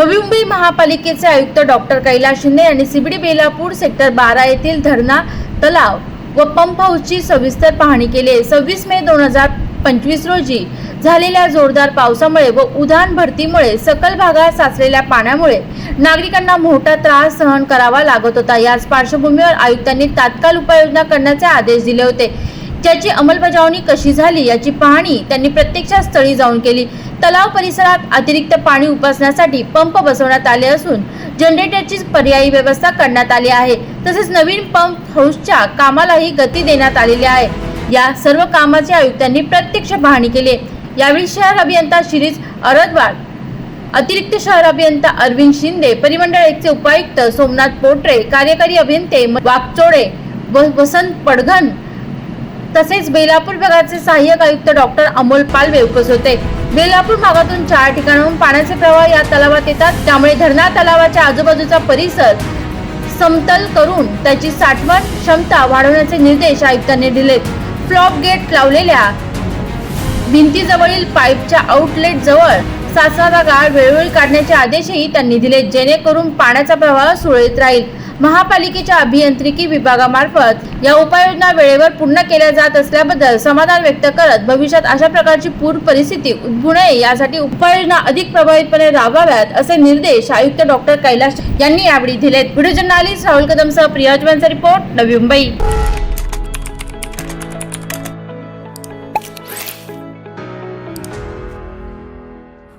महापालिकेचे आयुक्त डॉक्टर कैलास शिंदे यांनी सिबडी बेलापूर सेक्टर बारा येथील धरणा तलाव व पंप हाऊसची सविस्तर पाहणी केली सव्वीस मे दोन हजार पंचवीस रोजी झालेल्या जोरदार पावसामुळे व उधाण भरतीमुळे सकल भागात साचलेल्या पाण्यामुळे नागरिकांना मोठा त्रास सहन करावा लागत होता. याच पार्श्वभूमीवर आयुक्तांनी तात्काळ उपाययोजना करण्याचे आदेश दिले होते. ज्याची अंमलबजावणी कशी झाली याची पाहणी त्यांनी प्रत्यक्षात स्थळी जाऊन केली. तलाव परिसरात अतिरिक्त पाणी उपसण्यासाठी पंप बसवण्यात आले असून जनरेटरची पर्यायी व्यवस्था करण्यात आली आहे. तसेच नवीन पंप हाऊसच्या कामालाही गती देण्यात आलेली आहे. या सर्व कामाचे आयुक्तांनी प्रत्यक्ष पाहणी केली. यावेळी शहर अभियंता शिरीष अरदवाड अतिरिक्त शहर अभियंता अरविंद शिंदे परिमंडळ एकचे उपायुक्त सोमनाथ पोटरे कार्यकारी अभियंते वाकचोडे व वसंत पडघन तसेच बेलापूर विभागाचे सहाय्यक आयुक्त डॉक्टर अमोल पालवे उपस्थित होते. बेलापूर भागातून चार ठिकाणाहून पाण्याचे प्रवाह या तलावात येतात. त्यामुळे धरणा तलावाच्या आजूबाजूचा परिसर समतल करून त्याची साठवण क्षमता वाढवण्याचे निर्देश आयुक्तांनी दिलेत फ्लॉप गेट लावलेल्या भिंतीजवळील पाईपच्या आउटलेट जवळ साचणारा गाळ वेळोवेळी काढण्याचे आदेशही त्यांनी दिले जेणेकरून पाण्याचा प्रवाह सुरळीत राहील. महापालिकेच्या अभियांत्रिकी विभागामार्फत या उपाययोजना वेळेवर पूर्ण केल्या जात असल्याबद्दल समाधान व्यक्त करत भविष्यात अशा प्रकारची पूर परिस्थिती उद्भवू नये यासाठी उपाययोजना अधिक प्रभावीपणे राबवाव्यात असे निर्देश आयुक्त डॉक्टर कैलाश यांनी यावेळी दिलेत. व्हिडिओ जर्नालिस्ट राहुल कदमसह प्रियाजवांचा रिपोर्ट नवी मुंबई.